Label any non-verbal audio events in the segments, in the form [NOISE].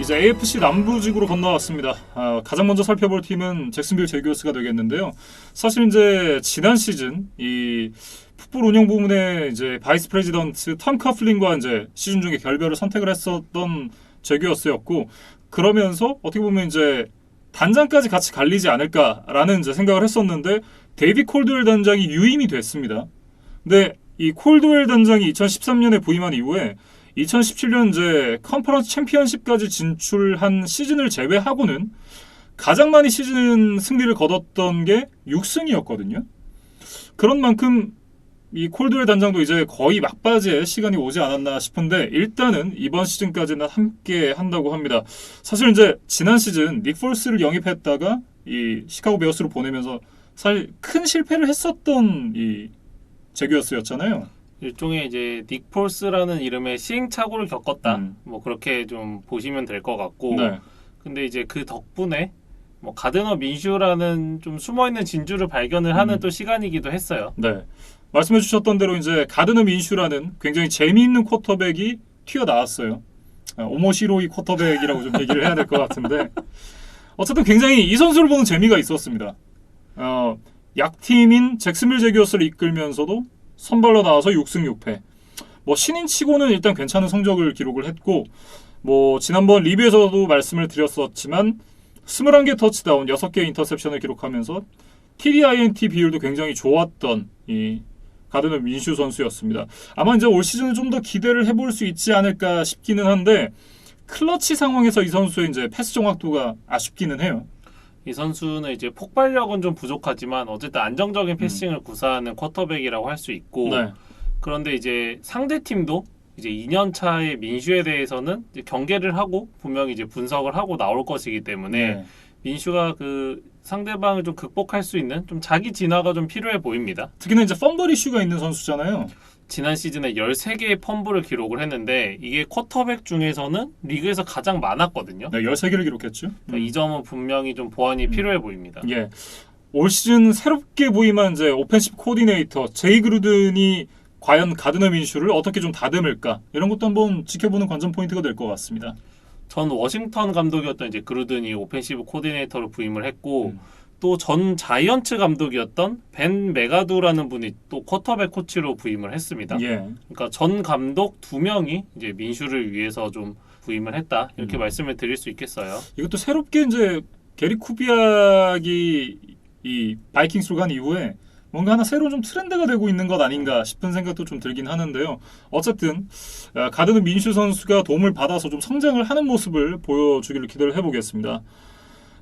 이제 AFC 남부직으로 건너왔습니다. 아, 가장 먼저 살펴볼 팀은 잭슨빌 제규어스가 되겠는데요. 사실 이제 지난 시즌 이 풋볼 운영 부문에 이제 바이스 프레지던트 톰 커플린과 이제 시즌 중에 결별을 선택을 했었던 제규어스였고 그러면서 어떻게 보면 이제 단장까지 같이 갈리지 않을까라는 이제 생각을 했었는데 데이비 콜드웰 단장이 유임이 됐습니다. 근데 이 콜드웰 단장이 2013년에 부임한 이후에 2017년 이제 컨퍼런스 챔피언십까지 진출한 시즌을 제외하고는 가장 많이 시즌 승리를 거뒀던 게 6승이었거든요. 그런 만큼 이 콜드웰 단장도 이제 거의 막바지에 시간이 오지 않았나 싶은데 일단은 이번 시즌까지는 함께 한다고 합니다. 사실 이제 지난 시즌 닉 폴스를 영입했다가 이 시카고 베어스로 보내면서 사실 큰 실패를 했었던 이 제규어스였잖아요. 일종의 이제 닉폴스라는 이름의 시행착오를 겪었다. 음. 뭐 그렇게 좀 보시면 될 것 같고. 네. 근데 이제 그 덕분에 뭐 가드너 민슈라는 좀 숨어 있는 진주를 발견을 하는 음. 또 시간이기도 했어요. 네. 말씀해 주셨던 대로 이제 가드너 민슈라는 굉장히 재미있는 쿼터백이 튀어나왔어요. 아, 오모시로이 쿼터백이라고 좀 얘기를 해야 될 것 같은데 어쨌든 굉장히 이 선수를 보는 재미가 있었습니다. 어, 약팀인 잭슨빌 제기어스를 이끌면서도 선발로 나와서 6승 6패. 뭐 신인 치고는 일단 괜찮은 성적을 기록을 했고 뭐 지난번 리뷰에서도 말씀을 드렸었지만 21개 터치다운 6개 인터셉션을 기록하면서 TDINT 비율도 굉장히 좋았던 이 가드너 민슈 선수였습니다. 아마 이제 올 시즌은 좀 더 기대를 해볼 수 있지 않을까 싶기는 한데 클러치 상황에서 이 선수의 이제 패스 정확도가 아쉽기는 해요. 이 선수는 이제 폭발력은 좀 부족하지만 어쨌든 음. 안정적인 패싱을 구사하는 쿼터백이라고 할 수 있고 네. 그런데 이제 상대 팀도 이제 2년 차의 민슈에 대해서는 이제 경계를 하고 분명히 이제 분석을 하고 나올 것이기 때문에 네. 민슈가 그 상대방을 좀 극복할 수 있는 좀 자기 진화가 좀 필요해 보입니다. 특히나 이제 펌블 이슈가 있는 선수잖아요. 지난 시즌에 13개의 펌블을 기록을 했는데 이게 쿼터백 중에서는 리그에서 가장 많았거든요. 네, 13개를 기록했죠. 그러니까 이 점은 분명히 좀 보완이 음. 필요해 보입니다. 예. 올 시즌 새롭게 부임한 이제 오펜시브 코디네이터 제이 그루든이 과연 가드너 민슈를 어떻게 좀 다듬을까 이런 것도 한번 지켜보는 관전 포인트가 될 것 같습니다. 전 워싱턴 감독이었던 이제 그루든이 오펜시브 코디네이터로 부임을 했고 음. 또 전 자이언츠 감독이었던 벤 메가두라는 분이 또 쿼터백 코치로 부임을 했습니다. 예. 그러니까 전 감독 두 명이 이제 민슈를 위해서 좀 부임을 했다 이렇게 음. 말씀을 드릴 수 있겠어요. 이것도 새롭게 이제 게리 쿠비악이 이 바이킹스로 간 이후에 뭔가 하나 새로운 좀 트렌드가 되고 있는 것 아닌가 싶은 생각도 좀 들긴 하는데요. 어쨌든 아, 가드너 민슈 선수가 도움을 받아서 좀 성장을 하는 모습을 보여주기를 기대를 해보겠습니다.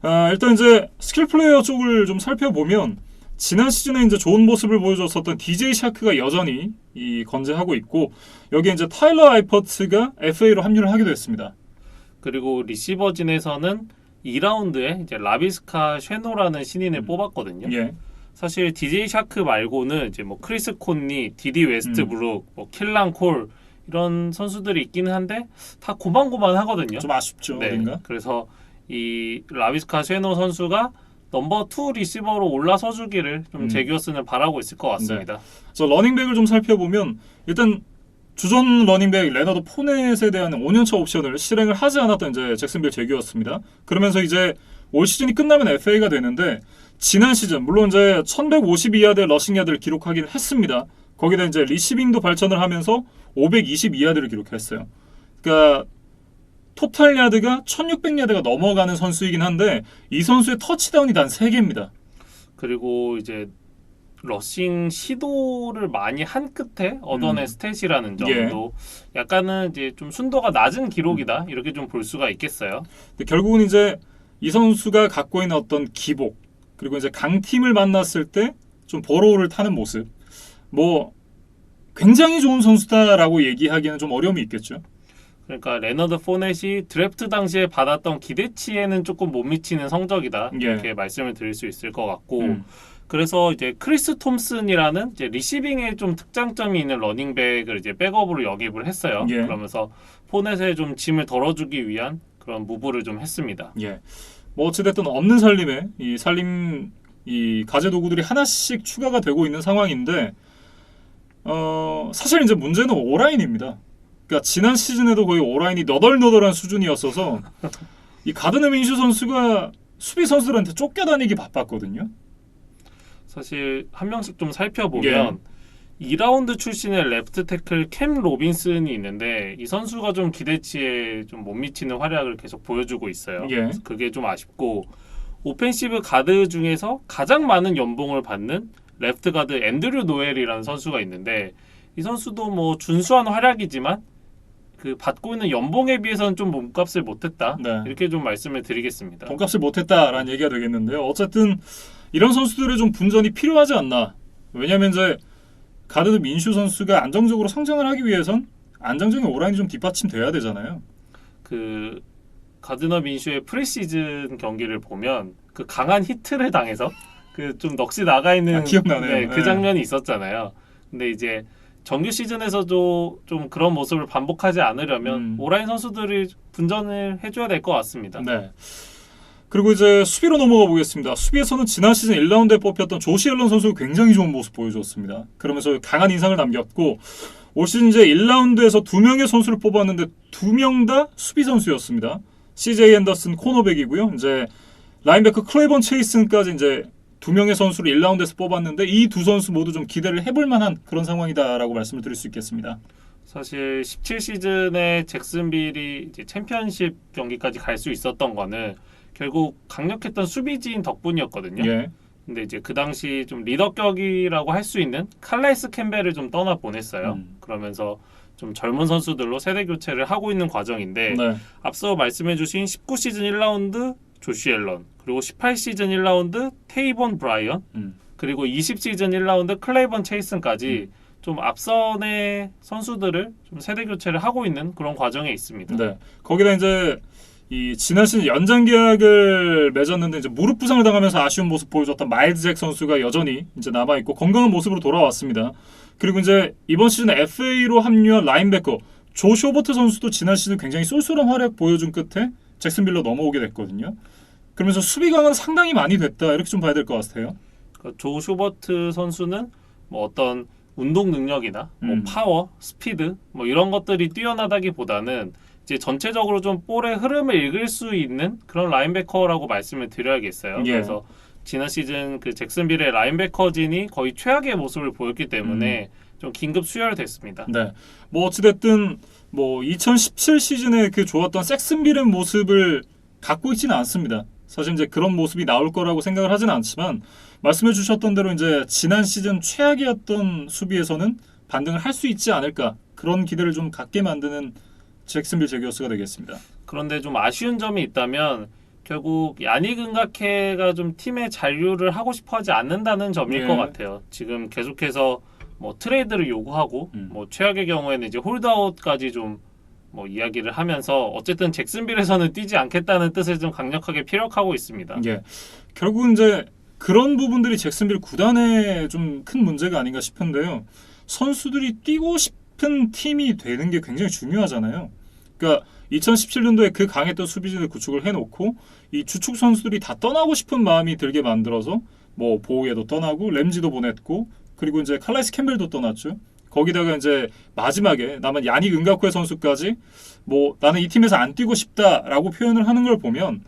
아, 일단 이제 스킬 플레이어 쪽을 좀 살펴보면 지난 시즌에 이제 좋은 모습을 보여줬었던 DJ 샤크가 여전히 이 건재하고 있고 여기에 이제 타일러 아이퍼트가 FA로 합류를 하기도 했습니다. 그리고 리시버진에서는 2라운드에 이제 라비스카 쉐노라는 신인을 음. 뽑았거든요. 예. 사실 DJ 샤크 말고는 이제 뭐 크리스 콘니, 디디 웨스트브룩, 뭐 킬랑 콜 이런 선수들이 있기는 한데 다 고만고만하거든요. 좀 아쉽죠, 네. 그래서 이 라비스카 쉐노 선수가 넘버 2 리시버로 올라서 주기를 좀 음. 제기어스는 바라고 있을 것 같습니다. 그래서 러닝백을 좀 살펴보면 일단 주전 러닝백 레너드 포넷에 대한 5년차 옵션을 실행을 하지 않았던 이제 잭슨빌 제기였습니다. 그러면서 이제 올 시즌이 끝나면 FA가 되는데 지난 시즌 물론 이제 1152야드 러싱 야드를 기록하긴 했습니다. 거기다 이제 리시빙도 발전을 하면서 522야드를 기록했어요. 그러니까 토탈 야드가 1600야드가 넘어가는 선수이긴 한데 이 선수의 터치다운이 단 3개입니다. 그리고 이제 러싱 시도를 많이 한 끝에 얻어낸 음. 스탯이라는 예. 점도 약간은 이제 좀 순도가 낮은 기록이다 이렇게 좀 볼 수가 있겠어요. 근데 결국은 이제 이 선수가 갖고 있는 어떤 기복 그리고 이제 강팀을 만났을 때 좀 버로우를 타는 모습 뭐 굉장히 좋은 선수다라고 얘기하기에는 좀 어려움이 있겠죠. 그러니까 레너드 포넷이 드래프트 당시에 받았던 기대치에는 조금 못 미치는 성적이다 예. 이렇게 말씀을 드릴 수 있을 것 같고 음. 그래서 이제 크리스 톰슨이라는 이제 리시빙에 좀 특장점이 있는 러닝백을 이제 백업으로 영입을 했어요. 예. 그러면서 포넷에 좀 짐을 덜어주기 위한 그런 무브를 좀 했습니다. 예. 뭐 어찌됐든 없는 살림에 이 살림 이 가재 도구들이 하나씩 추가가 되고 있는 상황인데 어 사실 이제 문제는 오라인입니다. 그러니까 지난 시즌에도 거의 오라인이 너덜너덜한 수준이었어서 이 가드너 민슈 선수가 수비 선수들한테 쫓겨다니기 바빴거든요. 사실 한 명씩 좀 살펴보면 2라운드 출신의 레프트 태클 캠 로빈슨이 있는데 이 선수가 좀 기대치에 좀 못 미치는 활약을 계속 보여주고 있어요. 예. 그게 좀 아쉽고 오펜시브 가드 중에서 가장 많은 연봉을 받는 레프트 가드 앤드류 노엘이라는 선수가 있는데 이 선수도 뭐 준수한 활약이지만 그 받고 있는 연봉에 비해서는 좀 몸값을 못했다 네. 이렇게 좀 말씀을 드리겠습니다. 돈값을 못했다라는 얘기가 되겠는데요. 어쨌든 이런 선수들의 좀 분전이 필요하지 않나. 왜냐하면 이제 가드 민슈 선수가 안정적으로 성장을 하기 위해선 안정적인 오라인이 좀 뒷받침돼야 되잖아요. 그 가드너 민슈의 프리시즌 경기를 보면 그 강한 히트를 당해서 그 좀 넋이 나가 있는 아, 기억나네요. 네, 그 네. 장면이 있었잖아요. 근데 이제 정규 시즌에서도 좀 그런 모습을 반복하지 않으려면 음. 오라인 선수들이 분전을 해줘야 될 것 같습니다. 네. 그리고 이제 수비로 넘어가 보겠습니다. 수비에서는 지난 시즌 1라운드에 뽑혔던 조시 앨런 선수가 굉장히 좋은 모습 보여줬습니다. 그러면서 강한 인상을 남겼고 올 시즌 이제 1라운드에서 두 명의 선수를 뽑았는데 두 명 다 수비 선수였습니다. CJ 앤더슨 코너백이고요. 이제 라인베커 클레이번 체이슨까지 이제 두 명의 선수를 1라운드에서 뽑았는데 이 두 선수 모두 좀 기대를 해볼 만한 그런 상황이다라고 말씀을 드릴 수 있겠습니다. 사실 17 시즌에 잭슨빌이 이제 챔피언십 경기까지 갈 수 있었던 거는 결국 강력했던 수비진 덕분이었거든요. 예. 근데 이제 그 당시 좀 리더격이라고 할 수 있는 칼라이스 캠벨을 좀 떠나 보냈어요. 음. 그러면서 좀 젊은 선수들로 세대 교체를 하고 있는 과정인데 네. 앞서 말씀해주신 19 시즌 1라운드 조시 앨런 그리고 18시즌 1라운드 테이본 브라이언 음. 그리고 20시즌 1라운드 클레이번 체이슨까지 좀 앞선의 선수들을 좀 세대 교체를 하고 있는 그런 과정에 있습니다. 네. 거기다 이제 이 지난 시즌 연장 계약을 맺었는데 이제 무릎 부상을 당하면서 아쉬운 모습 보여줬던 마일드 잭 선수가 여전히 이제 남아 있고 건강한 모습으로 돌아왔습니다. 그리고 이제 이번 시즌 FA로 합류한 라인베커 조 쇼버트 선수도 지난 시즌 굉장히 쏠쏠한 활약 보여준 끝에 잭슨빌로 넘어오게 됐거든요. 그러면서 수비 강은 상당히 많이 됐다 이렇게 좀 봐야 될 것 같아요. 그러니까 조 슈버트 선수는 뭐 어떤 운동 능력이나 뭐 음. 파워, 스피드 뭐 이런 것들이 뛰어나다기보다는 이제 전체적으로 좀 볼의 흐름을 읽을 수 있는 그런 라인베커라고 말씀을 드려야겠어요. 예. 그래서 지난 시즌 그 잭슨빌의 라인베커진이 거의 최악의 모습을 보였기 때문에 좀 긴급 수혈됐습니다. 네. 뭐 어찌됐든 뭐 2017 시즌에 그 좋았던 섹슨빌의 모습을 갖고 있지는 않습니다. 사실 이제 그런 모습이 나올 거라고 생각을 하지는 않지만 말씀해 주셨던 대로 이제 지난 시즌 최악이었던 수비에서는 반등을 할 수 있지 않을까 그런 기대를 좀 갖게 만드는 잭슨빌 제기어스가 되겠습니다. 그런데 좀 아쉬운 점이 있다면 결국 야닉 은가케가 좀 팀의 잔류를 하고 싶어하지 않는다는 점일 예. 것 같아요. 지금 계속해서 뭐 트레이드를 요구하고 음. 뭐 최악의 경우에는 이제 홀드아웃까지 좀 뭐 이야기를 하면서 어쨌든 잭슨빌에서는 뛰지 않겠다는 뜻을 좀 강력하게 피력하고 있습니다. 예. 결국은 이제 그런 부분들이 잭슨빌 구단의 좀큰 문제가 아닌가 싶은데요. 선수들이 뛰고 싶은 팀이 되는 게 굉장히 중요하잖아요. 그러니까 2017년도에 그 강했던 수비진을 구축을 해놓고 이 주축 선수들이 다 떠나고 싶은 마음이 들게 만들어서 뭐 보우에도 떠나고 램지도 보냈고 그리고 이제 칼라이스 캠벨도 떠났죠. 거기다가 이제 마지막에 남은 야닉 은가쿠의 선수까지 뭐 나는 이 팀에서 안 뛰고 싶다라고 표현을 하는 걸 보면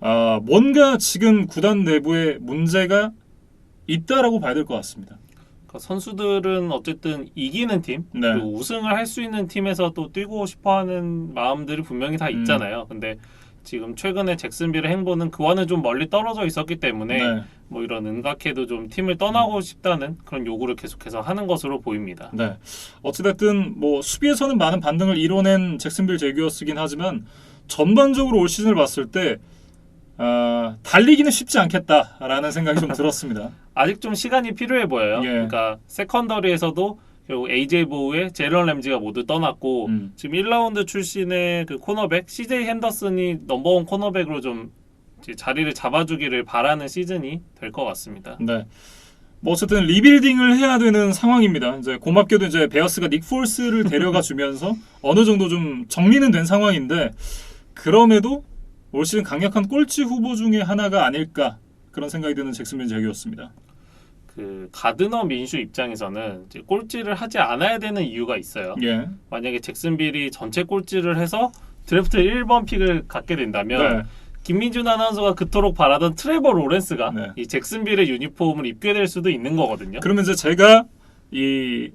아, 뭔가 지금 구단 내부에 문제가 있다라고 봐야 될 것 같습니다. 그러니까 선수들은 어쨌든 이기는 팀, 네. 우승을 할 수 있는 팀에서 또 뛰고 싶어하는 마음들이 분명히 다 음. 있잖아요. 근데 지금 최근에 잭슨빌의 행보는 그와는 좀 멀리 떨어져 있었기 때문에 네. 뭐 이런 은각해도 좀 팀을 떠나고 싶다는 그런 요구를 계속해서 하는 것으로 보입니다. 네. 어찌됐든 뭐 수비에서는 많은 반등을 이뤄낸 잭슨빌 제규어스긴 하지만 전반적으로 올 시즌을 봤을 때 아, 달리기는 쉽지 않겠다라는 생각이 좀 [LAUGHS] 들었습니다. 아직 좀 시간이 필요해 보여요. 예. 그러니까 세컨더리에서도 결국 AJ 보우의 제런 램지가 모두 떠났고 음. 지금 1라운드 출신의 그 코너백 CJ 핸더슨이 넘버원 코너백으로 좀 자리를 잡아주기를 바라는 시즌이 될 것 같습니다. 네. 뭐 어쨌든 리빌딩을 해야 되는 상황입니다. 이제 고맙게도 이제 베어스가 닉 폴스를 [LAUGHS] 데려가 주면서 어느 정도 좀 정리는 된 상황인데 그럼에도 올 시즌 강력한 꼴찌 후보 중에 하나가 아닐까 그런 생각이 드는 잭슨빌 제기였습니다. 그 가드너 민슈 입장에서는 꼴찌를 하지 않아야 되는 이유가 있어요. 예. 만약에 잭슨빌이 전체 꼴찌를 해서 드래프트 1번 픽을 갖게 된다면 네. 김민준 아나운서가 그토록 바라던 트레버 로렌스가 네. 이 잭슨빌의 유니폼을 입게 될 수도 있는 거거든요. 그러면 이제 제가 이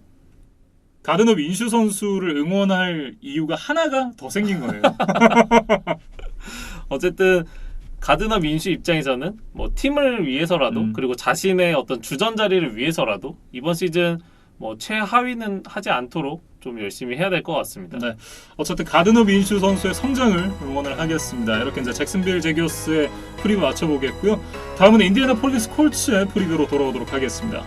가드너 민슈 선수를 응원할 이유가 하나가 더 생긴 거예요. [LAUGHS] 어쨌든 가드너 민슈 입장에서는 뭐 팀을 위해서라도 음. 그리고 자신의 어떤 주전 자리를 위해서라도 이번 시즌 뭐 최하위는 하지 않도록 좀 열심히 해야 될 것 같습니다. 네. 어쨌든 가드너 민슈 선수의 성장을 응원을 하겠습니다. 이렇게 이제 잭슨빌 제기어스의 프리뷰 맞춰보겠고요. 다음은 인디애나 폴리스 콜츠의 프리뷰로 돌아오도록 하겠습니다.